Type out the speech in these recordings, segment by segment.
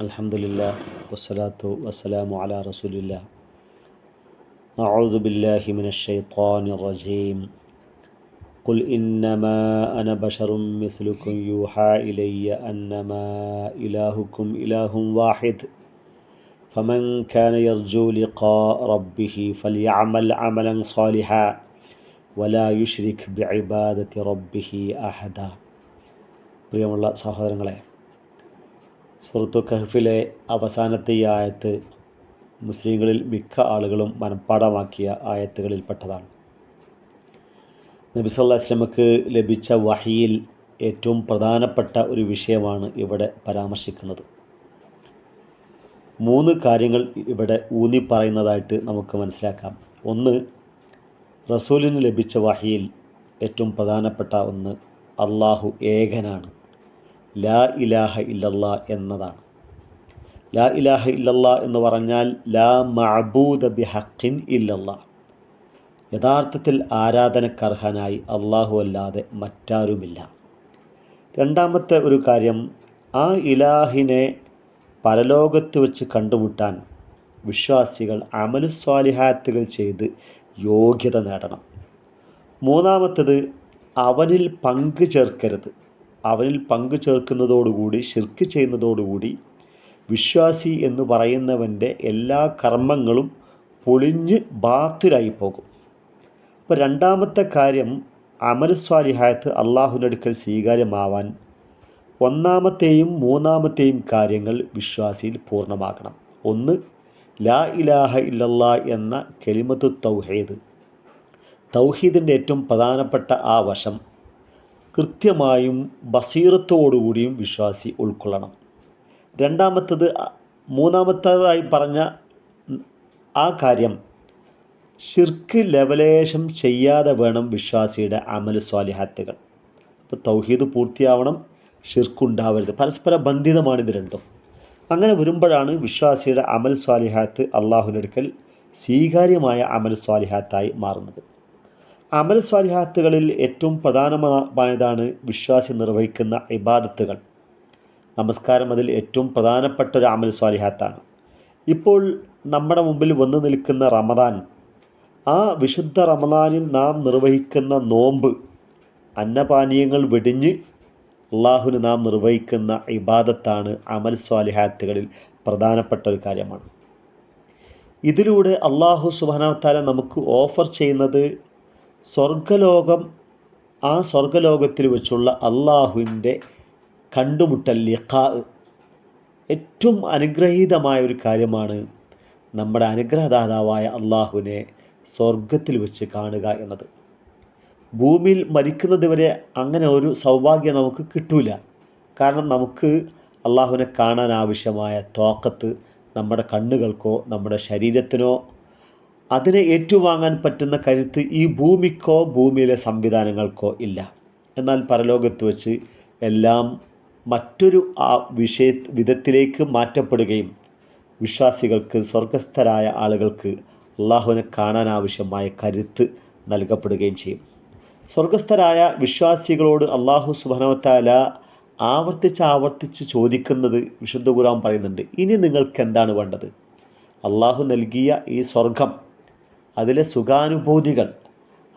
الحمد لله والصلاة والسلام على رسول الله أعوذ بالله من الشيطان الرجيم قل إنما أنا بشر مثلكم يوحى إلي أنما إلهكم إله واحد فمن كان يرجو لقاء ربه فليعمل عملا صالحا ولا يشرك بعبادة ربه أحدا പ്രിയമുള്ള സഹോദരങ്ങളെ സുഹൃത്തു കഹഫിലെ അവസാനത്തെ ഈ ആയത്ത് മുസ്ലിങ്ങളിൽ മിക്ക ആളുകളും മനഃപ്പാടമാക്കിയ ആയത്തുകളിൽപ്പെട്ടതാണ്. നബി സല്ലല്ലാഹു അലൈഹി ലഭിച്ച വഹിയിൽ ഏറ്റവും പ്രധാനപ്പെട്ട ഒരു വിഷയമാണ് ഇവിടെ പരാമർശിക്കുന്നത്. മൂന്ന് കാര്യങ്ങൾ ഇവിടെ ഊന്നി പറയുന്നതായിട്ട് നമുക്ക് മനസ്സിലാക്കാം. ഒന്ന് റസൂലിന് ലഭിച്ച വഹിയിൽ ഏറ്റവും പ്രധാനപ്പെട്ട ഒന്ന് അള്ളാഹു ഏകനാണ്. ലാ ഇലാഹ ഇല്ലല്ലാ എന്നതാണ്. ലാ ഇലാഹ ഇല്ലല്ലാ എന്ന് പറഞ്ഞാൽ ലാ മഅബൂദ ബി ഹക്കിൻ ഇല്ലല്ലാ. യഥാർത്ഥത്തിൽ ആരാധനക്കർഹനായി അള്ളാഹു അല്ലാതെ മറ്റാരുമില്ല. രണ്ടാമത്തെ ഒരു കാര്യം ആ ഇലാഹിനെ പരലോകത്ത് വെച്ച് കണ്ടുമുട്ടാൻ വിശ്വാസികൾ അമലുസ്വാലിഹാത്തുകൾ ചെയ്ത് യോഗ്യത നേടണം. മൂന്നാമത്തത് അവനിൽ പങ്കു ചേർക്കരുത്. അവനിൽ പങ്കു ചേർക്കുന്നതോടുകൂടി ശിർക്ക് ചെയ്യുന്നതോടുകൂടി വിശ്വാസി എന്ന് പറയുന്നവന്റെ എല്ലാ കർമ്മങ്ങളും പൊളിഞ്ഞ് ബാത്തിലായി പോകും അപ്പോൾ രണ്ടാമത്തെ കാര്യം അമലുസ്വാലിഹായത്ത് അള്ളാഹുവിന്റെ സ്വീകാര്യമാവാൻ ഒന്നാമത്തെയും മൂന്നാമത്തെയും കാര്യങ്ങൾ വിശ്വാസിയിൽ പൂർണമാക്കണം. ഒന്ന് ലാ ഇലാഹ ഇല്ലല്ലാ എന്ന കെലിമത്ത് തൗഹീദ്. തൗഹീദിന്റെ ഏറ്റവും പ്രധാനപ്പെട്ട ആ വശം കൃത്യമായും ബസീറത്തോടുകൂടിയും വിശ്വാസി ഉൾക്കൊള്ളണം. രണ്ടാമത്തത് മൂന്നാമത്തതായി പറഞ്ഞ ആ കാര്യം ഷിർക്ക് ലവലേശം ചെയ്യാതെ വേണം വിശ്വാസിയുടെ അമൽ സ്വാലിഹാത്തുകൾ. അപ്പോൾ തൗഹീദ് പൂർത്തിയാവണം ഷിർക്കുണ്ടാവരുത് പരസ്പര ബന്ധിതമാണ് ഇത് രണ്ടും. അങ്ങനെ വരുമ്പോഴാണ് വിശ്വാസിയുടെ അമൽ സ്വാലിഹാത്ത് അള്ളാഹുവിനടുക്കൽ സ്വീകാര്യമായ അമൽ സ്വാലിഹാത്തായി മാറുന്നത്. അമൽ സ്വാലിഹാത്തുകളിൽ ഏറ്റവും പ്രധാനമായതാണ് വിശ്വാസി നിർവഹിക്കുന്ന ഇബാദത്തുകൾ. നമസ്കാരം അതിൽ ഏറ്റവും പ്രധാനപ്പെട്ട ഒരു അമൽ സ്വാലിഹാത്താണ്. ഇപ്പോൾ നമ്മുടെ മുമ്പിൽ വന്നു നിൽക്കുന്ന റമദാൻ ആ വിശുദ്ധ റമദാനിൽ നാം നിർവഹിക്കുന്ന നോമ്പ് അന്നപാനീയങ്ങൾ വെടിഞ്ഞ് അള്ളാഹുവിന് നാം നിർവഹിക്കുന്ന ഇബാദത്താണ് അമൽ സ്വാലിഹാത്തുകളിൽ പ്രധാനപ്പെട്ട ഒരു കാര്യമാണ്. ഇതിലൂടെ അള്ളാഹു സുബാനവത്താല നമുക്ക് ഓഫർ ചെയ്യുന്നത് സ്വർഗലോകം ആ സ്വർഗലോകത്തിൽ വെച്ചുള്ള അള്ളാഹുവിന്റെ കണ്ടുമുട്ടൽ ലിഖാ ഏറ്റവും അനുഗ്രഹീതമായ ഒരു കാര്യമാണ് നമ്മുടെ അനുഗ്രഹദാതാവായ അള്ളാഹുവിനെ സ്വർഗത്തിൽ വെച്ച് കാണുക എന്നത്. ഭൂമിയിൽ മരിക്കുന്നത് വരെ അങ്ങനെ ഒരു സൗഭാഗ്യം നമുക്ക് കിട്ടൂല. കാരണം നമുക്ക് അള്ളാഹുവിനെ കാണാൻ ആവശ്യമായ തോക്കത്ത് നമ്മുടെ കണ്ണുകൾക്കോ നമ്മുടെ ശരീരത്തിനോ അതിനെ ഏറ്റുവാങ്ങാൻ പറ്റുന്ന കരുത്ത് ഈ ഭൂമിക്കോ ഭൂമിയിലെ സംവിധാനങ്ങൾക്കോ ഇല്ല. എന്നാൽ പരലോകത്ത് വച്ച് എല്ലാം മറ്റൊരു ആ വിഷയ വിധത്തിലേക്ക് മാറ്റപ്പെടുകയും വിശ്വാസികൾക്ക് സ്വർഗസ്ഥരായ ആളുകൾക്ക് അള്ളാഹുവിനെ കാണാൻ ആവശ്യമായ കരുത്ത് നൽകപ്പെടുകയും ചെയ്യും. സ്വർഗസ്ഥരായ വിശ്വാസികളോട് അള്ളാഹു സുബനവത്താല ആവർത്തിച്ച് ആവർത്തിച്ച് ചോദിക്കുന്നത് വിശുദ്ധ ഖുറാൻ പറയുന്നുണ്ട്. ഇനി നിങ്ങൾക്ക് എന്താണ് വേണ്ടത്? അള്ളാഹു നൽകിയ ഈ സ്വർഗം അതിലെ സുഖാനുഭൂതികൾ.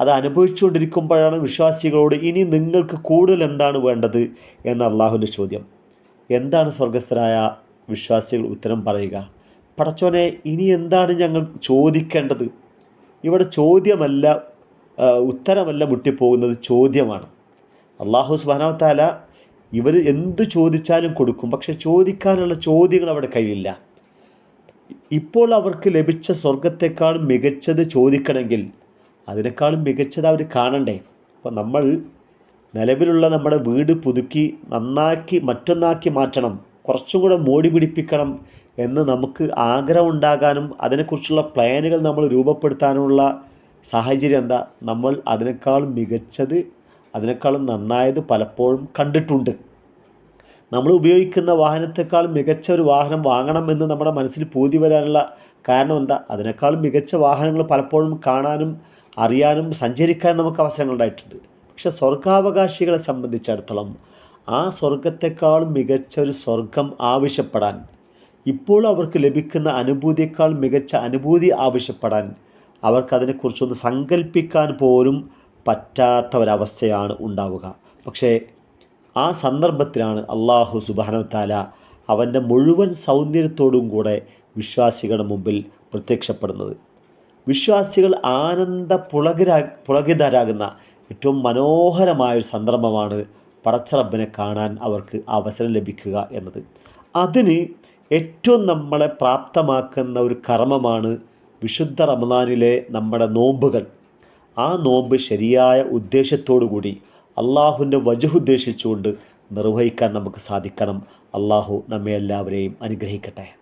അത് അനുഭവിച്ചുകൊണ്ടിരിക്കുമ്പോഴാണ് വിശ്വാസികളോട് ഇനി നിങ്ങൾക്ക് കൂടുതൽ എന്താണ് വേണ്ടത് എന്ന അള്ളാഹുവിന്റെ ചോദ്യം. എന്താണ് സ്വർഗസ്ഥരായ വിശ്വാസികൾ ഉത്തരം പറയുക? പടച്ചോനെ ഇനി എന്താണ് ഞങ്ങൾ ചോദിക്കേണ്ടത്? ഇവിടെ ചോദ്യമല്ല ഉത്തരമല്ല മുട്ടിപ്പോകുന്നത് ചോദ്യമാണ്. അള്ളാഹു സുബാനവത്താല ഇവർ എന്തു ചോദിച്ചാലും കൊടുക്കും പക്ഷെ ചോദിക്കാനുള്ള ചോദ്യങ്ങൾ അവിടെ കയ്യിലില്ല. ഇപ്പോൾ അവർക്ക് ലഭിച്ച സ്വർഗത്തെക്കാളും മികച്ചത് ചോദിക്കണമെങ്കിൽ അതിനേക്കാളും മികച്ചത് അവർ കാണണ്ടേ? അപ്പോൾ നമ്മൾ നിലവിലുള്ള നമ്മുടെ വീട് പുതുക്കി നന്നാക്കി മറ്റൊന്നാക്കി മാറ്റണം. കുറച്ചും കൂടെ മോടി പിടിപ്പിക്കണം എന്ന് നമുക്ക് ആഗ്രഹം ഉണ്ടാകാനും അതിനെക്കുറിച്ചുള്ള പ്ലാനുകൾ നമ്മൾ രൂപപ്പെടുത്താനുമുള്ള സാഹചര്യം എന്താ? നമ്മൾ അതിനേക്കാളും മികച്ചത് അതിനേക്കാളും നന്നായത് പലപ്പോഴും കണ്ടിട്ടുണ്ട്. നമ്മൾ ഉപയോഗിക്കുന്ന വാഹനത്തെക്കാളും മികച്ച ഒരു വാഹനം വാങ്ങണമെന്ന് നമ്മുടെ മനസ്സിൽ പൂതി വരാനുള്ള കാരണം എന്താ? അതിനേക്കാൾ മികച്ച വാഹനങ്ങൾ പലപ്പോഴും കാണാനും അറിയാനും സഞ്ചരിക്കാൻ നമുക്ക് അവസരങ്ങളുണ്ടായിട്ടുണ്ട് പക്ഷേ സ്വർഗാവകാശികളെ സംബന്ധിച്ചിടത്തോളം ആ സ്വർഗത്തെക്കാളും മികച്ച ഒരു സ്വർഗം ആവശ്യപ്പെടാൻ ഇപ്പോൾ അവർക്ക് ലഭിക്കുന്ന അനുഭൂതിയേക്കാൾ മികച്ച അനുഭൂതി ആവശ്യപ്പെടാൻ അവർക്കതിനെക്കുറിച്ചൊന്ന് സങ്കല്പിക്കാൻ പോലും പറ്റാത്ത ഒരവസ്ഥയാണ് ഉണ്ടാവുക. പക്ഷേ ആ സന്ദർഭത്തിലാണ് അള്ളാഹു താല അവന്റെ മുഴുവൻ സൗന്ദര്യത്തോടും കൂടെ വിശ്വാസികളുടെ മുമ്പിൽ പ്രത്യക്ഷപ്പെടുന്നത്. വിശ്വാസികൾ ആനന്ദ പുളകിരാ പുളകിതരാകുന്ന ഏറ്റവും മനോഹരമായൊരു സന്ദർഭമാണ് പടച്ചറബിനെ കാണാൻ അവർക്ക് അവസരം ലഭിക്കുക എന്നത്. അതിന് ഏറ്റവും നമ്മളെ പ്രാപ്തമാക്കുന്ന ഒരു കർമ്മമാണ് വിശുദ്ധ റമദാനിലെ നമ്മുടെ നോമ്പുകൾ. ആ നോമ്പ് ശരിയായ ഉദ്ദേശത്തോടു കൂടി അള്ളാഹുവിന്റെ വജുഹുദ്ദേശിച്ചുകൊണ്ട് നിർവഹിക്കാൻ നമുക്ക് സാധിക്കണം. അള്ളാഹു നമ്മെ എല്ലാവരെയും അനുഗ്രഹിക്കട്ടെ.